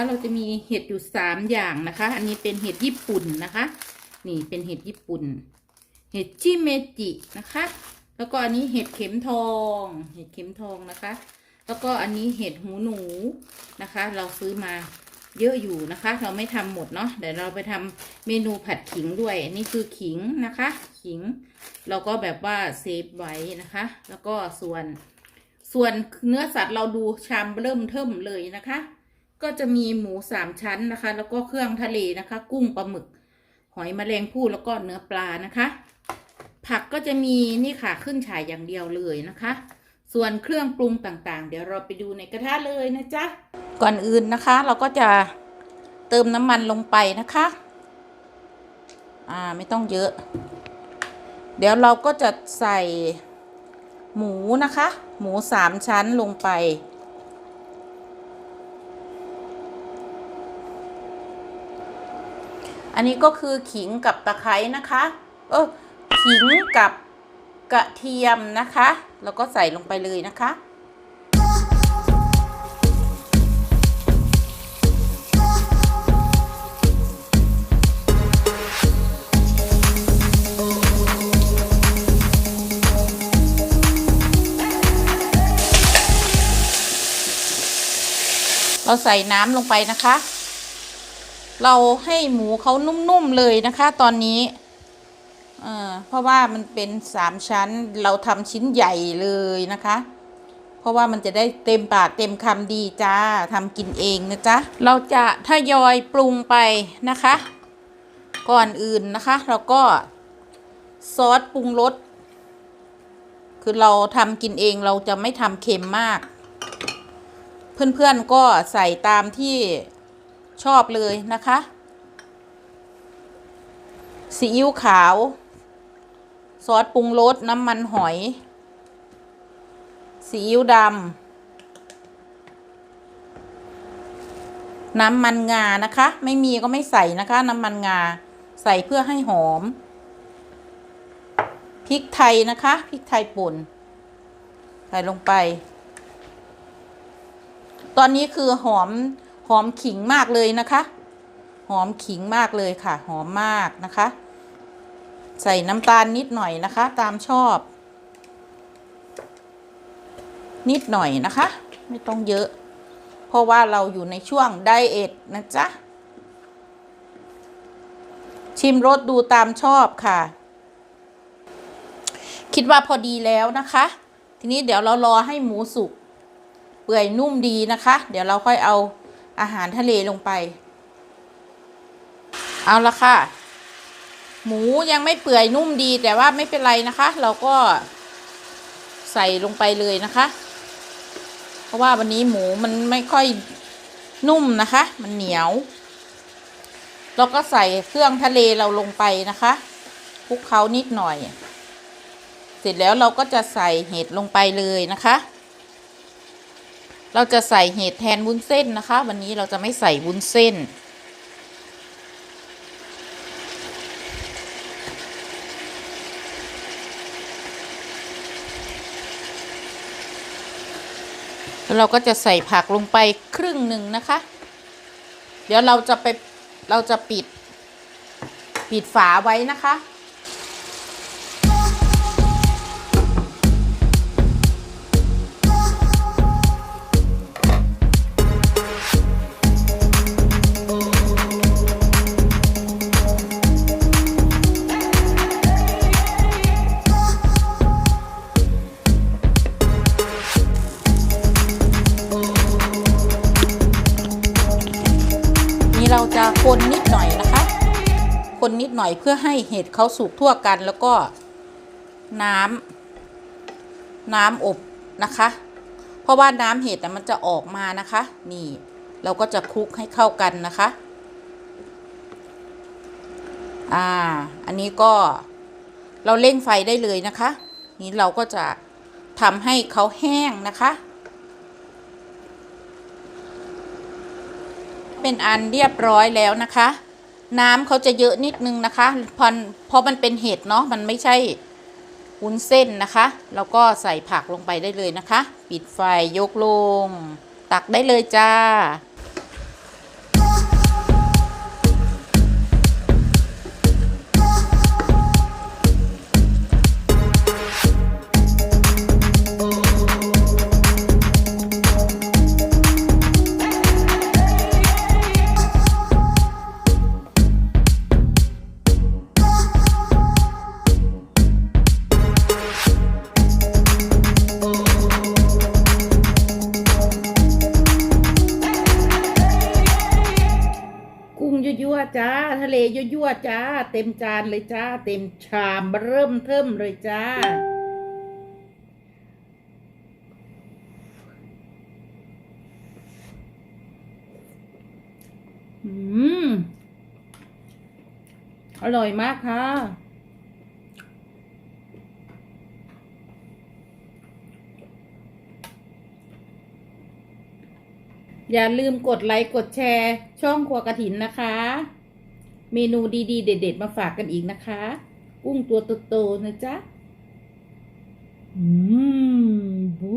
ะเราจะมีเห็ดอยู่สามอย่างนะคะ อันนี้เป็นเห็ดญี่ปุ่นนะคะ นี่เป็นเห็ดญี่ปุ่น เห็ดจิเมจินะคะ แล้วก็อันนี้เห็ดเข็มทอง เห็ดเข็มทองนะคะ แล้วก็อันนี้เห็ดหูหนูนะคะ เราซื้อมาเยอะอยู่นะคะ เราไม่ทำหมดเนาะเดี๋ยวเราไปทำเมนูผัดขิงด้วยอันนี้คือขิงนะคะ ขิง เราก็แบบว่าเซฟไว้นะคะ แล้วก็ส่วน ส่วนเนื้อสัตว์เราดูชามเริ่มเทิมเลยนะคะ ก็จะมีหมูสามชั้นนะคะ แล้วก็เครื่องทะเลนะคะ กุ้งปลาหมึก หอยแมลงภู่แล้วก็เนื้อปลานะคะ ผักก็จะมีนี่ค่ะขึ้นฉายอย่างเดียวเลยนะคะ ส่วนเครื่องปรุงต่างๆ เดี๋ยวเราไปดูในกระทะเลยนะจ๊ะก่อนอื่นนะคะ เราก็จะเติมน้ำมันลงไปนะคะ อ่าไม่ต้องเยอะ เดี๋ยวเราก็จะใส่หมูนะคะ หมูสามชั้นลงไป อันนี้ก็คือขิงกับตะไคร้นะคะ เออขิงกับกระเทียมนะคะ แล้วก็ใส่ลงไปเลยนะคะ เราใส่น้ำลงไปนะคะ เราให้หมูเขานุ่มๆเลยนะคะ ตอนนี้เพราะว่ามันเป็นสามชั้นเราทำชิ้นใหญ่เลยนะคะ เพราะว่ามันจะได้เต็มปากเต็มคำดีจ้าทำกินเองนะจ๊ะเราจะทยอยปรุงไปนะคะ ก่อนอื่นนะคะ เราก็ซอสปรุงรสคือเราทำกินเองเราจะไม่ทำเค็มมาก เพื่อนๆก็ใส่ตามที่ ชอบเลยนะคะซีอิ๊วขาว ซอสปรุงรสน้ำมันหอยซีอิ๊วดำน้ำมันงานะคะ ไม่มีก็ไม่ใส่นะคะ น้ำมันงา ใส่เพื่อให้หอมพริกไทยนะคะพริกไทยป่นใส่ลงไป ตอนนี้คือหอม หอมขิงมากเลยนะคะ หอมขิงมากเลยค่ะ หอมมากนะคะ ใส่น้ำตาลนิดหน่อยนะคะ ตามชอบ นิดหน่อยนะคะ ไม่ต้องเยอะ เพราะว่าเราอยู่ในช่วงไดเอทนะจ๊ะชิมรสดูตามชอบค่ะ คิดว่าพอดีแล้วนะคะ ทีนี้เดี๋ยวเรารอให้หมูสุกเปื่อยนุ่มดีนะคะ เดี๋ยวเราค่อยเอา อาหารทะเลลงไป เอาละค่ะ หมูยังไม่เปื่อยนุ่มดีแต่ว่าไม่เป็นไรนะคะ เราก็ใส่ลงไปเลยนะคะ เพราะว่าวันนี้หมูมันไม่ค่อยนุ่มนะคะ มันเหนียว เราก็ใส่เครื่องทะเลเราลงไปนะคะคลุกเคล้านิดหน่อย เสร็จแล้วเราก็จะใส่เห็ดลงไปเลยนะคะ เราจะใส่เห็ดแทนวุ้นเส้นนะคะ วันนี้เราจะไม่ใส่วุ้นเส้นแล้วเราก็จะใส่ผักลงไปครึ่งหนึ่งนะคะ เดี๋ยวเราจะไปเราจะปิด ปิดฝาไว้นะคะ เราจะคนนิดหน่อยนะคะ คนนิดหน่อยเพื่อให้เห็ดเขาสุกทั่วกันแล้วก็น้ำน้ำอบนะคะ เพราะว่าน้ำเห็ดน่มันจะออกมานะคะ นี่ เราก็จะคลุกให้เข้ากันนะคะ อ่า อันนี้ก็เราเร่งไฟได้เลยนะคะ นี้เราก็จะทำให้เขาแห้งนะคะ เป็นอันเรียบร้อยแล้วนะคะ น้ำเขาจะเยอะนิดนึงนะคะพอเพราะมันเป็นเห็ดเนาะมันไม่ใช่วุ้นเส้นนะคะแล้วก็ใส่ผักลงไปได้เลยนะคะ ปิดไฟยกลง ตักได้เลยจ้าั่วจ้า ทะเลยั่วจ้า เต็มจานเลยจ้า เต็มชามเริ่มเทิมเลยจ้า อืม อร่อยมากค่ะ อย่าลืมกดไลค์กดแชร์ ช่องครัวกระถินนะคะ เมนูดีๆ เด็ด ๆ มาฝากกันอีกนะคะ กุ้งตัวโตๆนะจ๊ะ อืมบู